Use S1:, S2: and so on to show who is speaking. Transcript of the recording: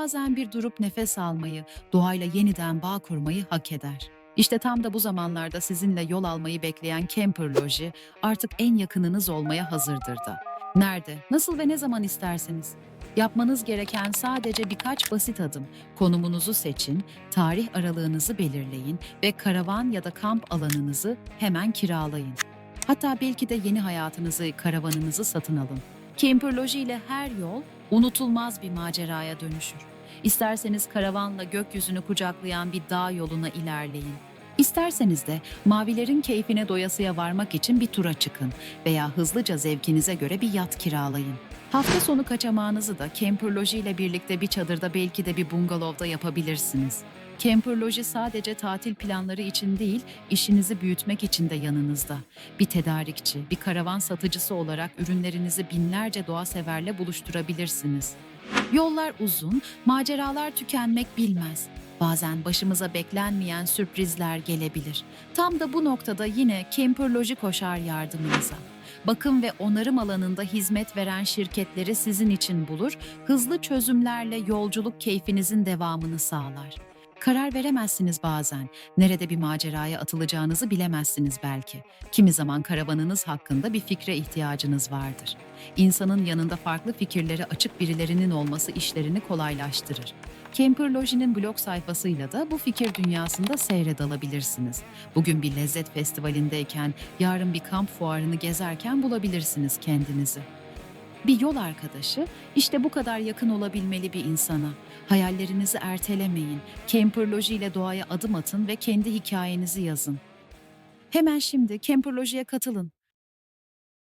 S1: bazen bir durup nefes almayı, doğayla yeniden bağ kurmayı hak eder. İşte tam da bu zamanlarda sizinle yol almayı bekleyen Camper Loji artık en yakınınız olmaya hazırdır da. Nerede, nasıl ve ne zaman isterseniz. Yapmanız gereken sadece birkaç basit adım. Konumunuzu seçin, tarih aralığınızı belirleyin ve karavan ya da kamp alanınızı hemen kiralayın. Hatta belki de yeni hayatınızı, karavanınızı satın alın. Camperloji ile her yol unutulmaz bir maceraya dönüşür. İsterseniz karavanla gökyüzünü kucaklayan bir dağ yoluna ilerleyin. İsterseniz de mavilerin keyfine doyasıya varmak için bir tura çıkın veya hızlıca zevkinize göre bir yat kiralayın. Hafta sonu kaçamağınızı da Camperloji ile birlikte bir çadırda belki de bir bungalovda yapabilirsiniz. Camperloji sadece tatil planları için değil, işinizi büyütmek için de yanınızda. Bir tedarikçi, bir karavan satıcısı olarak ürünlerinizi binlerce doğa severle buluşturabilirsiniz. Yollar uzun, maceralar tükenmek bilmez. Bazen başımıza beklenmeyen sürprizler gelebilir. Tam da bu noktada yine Camperloji koşar yardımınıza. Bakım ve onarım alanında hizmet veren şirketleri sizin için bulur, hızlı çözümlerle yolculuk keyfinizin devamını sağlar. Karar veremezsiniz bazen. Nerede bir maceraya atılacağınızı bilemezsiniz belki. Kimi zaman karavanınız hakkında bir fikre ihtiyacınız vardır. İnsanın yanında farklı fikirlere açık birilerinin olması işlerini kolaylaştırır. Camperloji'nin blog sayfasıyla da bu fikir dünyasında seyre dalabilirsiniz. Bugün bir lezzet festivalindeyken, yarın bir kamp fuarını gezerken bulabilirsiniz kendinizi. Bir yol arkadaşı işte bu kadar yakın olabilmeli bir insana. Hayallerinizi ertelemeyin. Camperloji ile doğaya adım atın ve kendi hikayenizi yazın. Hemen şimdi Camperloji'ye katılın.